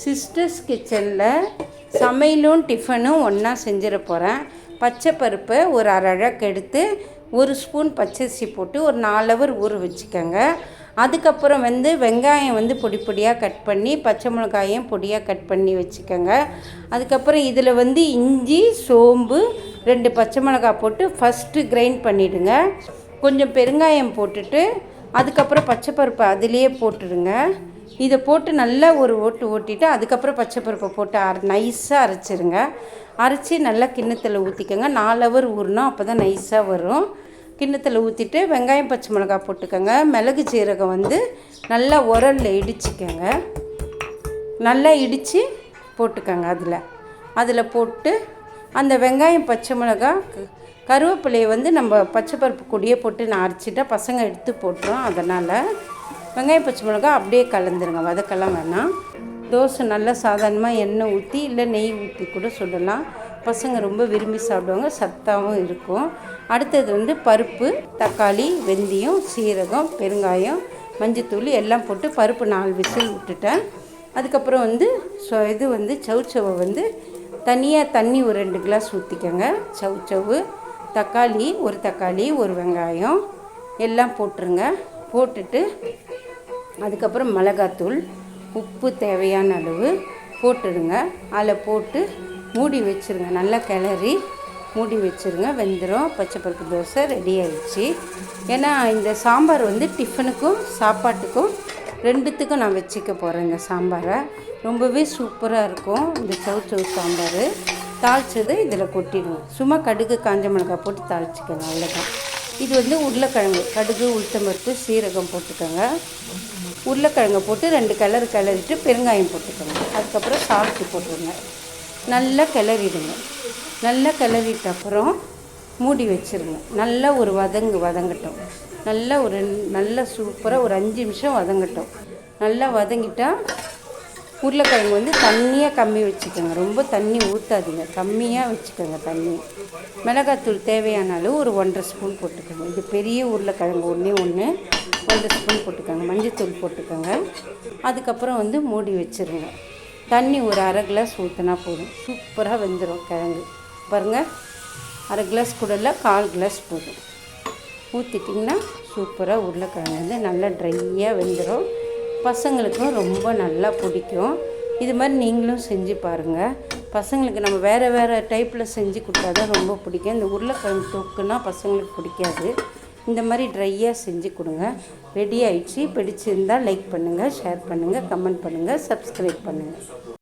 Sisters கிச்சனில் சமையலும் டிஃபனும் ஒன்றா செஞ்சிட போகிறேன் பச்சை பருப்பை ஒரு அரழக்கு எடுத்து ஒரு ஸ்பூன் பச்சரிசி போட்டு ஒரு நாலு ஹவர் ஊற வச்சுக்கோங்க. அதுக்கப்புறம் வந்து வெங்காயம் வந்து பொடி பொடியாக கட் பண்ணி பச்சை மிளகாயும் பொடியாக கட் பண்ணி வச்சுக்கோங்க. அதுக்கப்புறம் இதில் வந்து இஞ்சி சோம்பு ரெண்டு பச்சை மிளகாய் போட்டு ஃபஸ்ட்டு கிரைண்ட் பண்ணிவிடுங்க கொஞ்சம் பெருங்காயம் போட்டுட்டு அதுக்கப்புறம் பச்சை பருப்பு அதிலேயே போட்டுடுங்க. இதை போட்டு நல்லா ஒரு ஓட்டு ஓட்டிட்டு அதுக்கப்புறம் பச்சை பருப்பை போட்டு அரை நைஸாக அரைச்சிருங்க. அரைச்சி நல்லா கிண்ணத்தில் ஊற்றிக்கோங்க நாலு ஹவர் ஊறணும் அப்போ தான் நைஸாக வரும். கிண்ணத்தில் ஊற்றிட்டு வெங்காயம் பச்சை மிளகாய் போட்டுக்கோங்க. மிளகு சீரகம் வந்து நல்லா உரலில் இடிச்சிக்கோங்க. நல்லா இடித்து போட்டுக்கோங்க அதில். அதில் போட்டு அந்த வெங்காயம் பச்சை மிளகாய் கருவேப்பிலையை வந்து நம்ம பச்சை பருப்பு கொடியே போட்டு நான் அரைச்சிட்டா பசங்க எடுத்து போட்டுரும். அதனால் வெங்காயம் பச்சை மிளகாய் அப்படியே கலந்துருங்க. வதக்கெல்லாம் வேணாம். தோசை நல்லா சாதாரணமாக எண்ணெய் ஊற்றி இல்லை நெய் ஊற்றி கூட சுடலாம். பசங்க ரொம்ப விரும்பி சாப்பிடுவாங்க சத்தாகவும் இருக்கும். அடுத்தது வந்து பருப்பு தக்காளி வெந்தயம் சீரகம் பெருங்காயம் மஞ்சத்தூள் எல்லாம் போட்டு பருப்பு நாலு விசில் விட்டுட்டேன். அதுக்கப்புறம் வந்து சொ- இது வந்து சவுச்சவை வந்து தனியாக தண்ணி ஒரு ரெண்டு கிளாஸ் ஊற்றிக்கோங்க சவுச்சவு தக்காளி ஒரு தக்காளி ஒரு வெங்காயம் எல்லாம் போட்டுருங்க. போட்டுட்டு அதுக்கப்புறம் மிளகாத்தூள் உப்பு தேவையான அளவு போட்டுடுங்க. அதில் போட்டு மூடி வச்சுருங்க. நல்லா கிளறி மூடி வச்சுருங்க. வெந்துடும் பச்சை பருப்பு தோசை ரெடி ஆயிடுச்சு. ஏன்னா இந்த சாம்பார் வந்து டிஃபனுக்கும் சாப்பாட்டுக்கும் ரெண்டுத்துக்கும் நான் வச்சுக்க போகிறேன் இந்த சாம்பாரை. ரொம்பவே சூப்பராக இருக்கும். இந்த சவுச்சவு சாம்பார். தாளிச்சது இதில் கொட்டிடுவோம் சும்மா கடுகு காஞ்ச மிளகாய் போட்டு தாளிச்சிக்கோங்க அவ்வளோதான் இது வந்து உருளைக்கிழங்கு. கடுகு உளுத்தம்பருப்பு சீரகம் போட்டுக்கோங்க. உருளைக்கிழங்கை போட்டு ரெண்டு கிளறு கிளறிட்டு பெருங்காயம் போட்டுக்கோங்க. அதுக்கப்புறம் சால்ட்டு போட்டுருங்க நல்லா கிளறிடுங்க. நல்லா கிளறிட்ட அப்புறம் மூடி வச்சிருங்க. நல்லா ஒரு வதங்கு வதங்கட்டும். நல்லா ஒரு நல்லா சூப்பராக ஒரு அஞ்சு நிமிஷம் வதங்கட்டும். நல்லா வதங்கிட்டா உருளைக்கிழங்கு வந்து தண்ணியாக கம்மி வச்சுக்கோங்க. ரொம்ப தண்ணி ஊற்றாதீங்க கம்மியாக வச்சுக்கோங்க தண்ணி. மிளகாத்தூள் தேவையான அளவு ஒரு ஒன்றரை ஸ்பூன் போட்டுக்கோங்க. இது பெரிய உருளைக்கிழங்கு ஒன்றே ஒன்று ஒன்றரை ஸ்பூன் போட்டுக்கோங்க. மஞ்சத்தூள் போட்டுக்கோங்க. அதுக்கப்புறம் வந்து மூடி வச்சிருங்க. தண்ணி ஒரு அரை கிளாஸ் ஊற்றினா போதும். சூப்பராக வெந்துடும் கிழங்கு. பாருங்கள் அரை கிளாஸ் கூட இல்லை கால் கிளாஸ் போதும். ஊற்றிட்டிங்கன்னா சூப்பராக உருளைக்கிழங்கு வந்து நல்லா ட்ரையாக வெந்துடும் பசங்களுக்கும் ரொம்ப நல்லா பிடிக்கும். இது மாதிரி நீங்களும் செஞ்சு பாருங்கள் பசங்களுக்கு நம்ம வேறு வேறு டைப்பில் செஞ்சு கொடுத்தா தான் ரொம்ப பிடிக்கும். இந்த உருளைக்கிழங்கு தொக்குன்னா பசங்களுக்கு பிடிக்காது. இந்த மாதிரி ட்ரையாக செஞ்சு கொடுங்க. ரெடி ஆயிடுச்சு. பிடிச்சிருந்தால் லைக் பண்ணுங்கள் ஷேர் பண்ணுங்கள் கமெண்ட் பண்ணுங்கள் சப்ஸ்கிரைப் பண்ணுங்கள்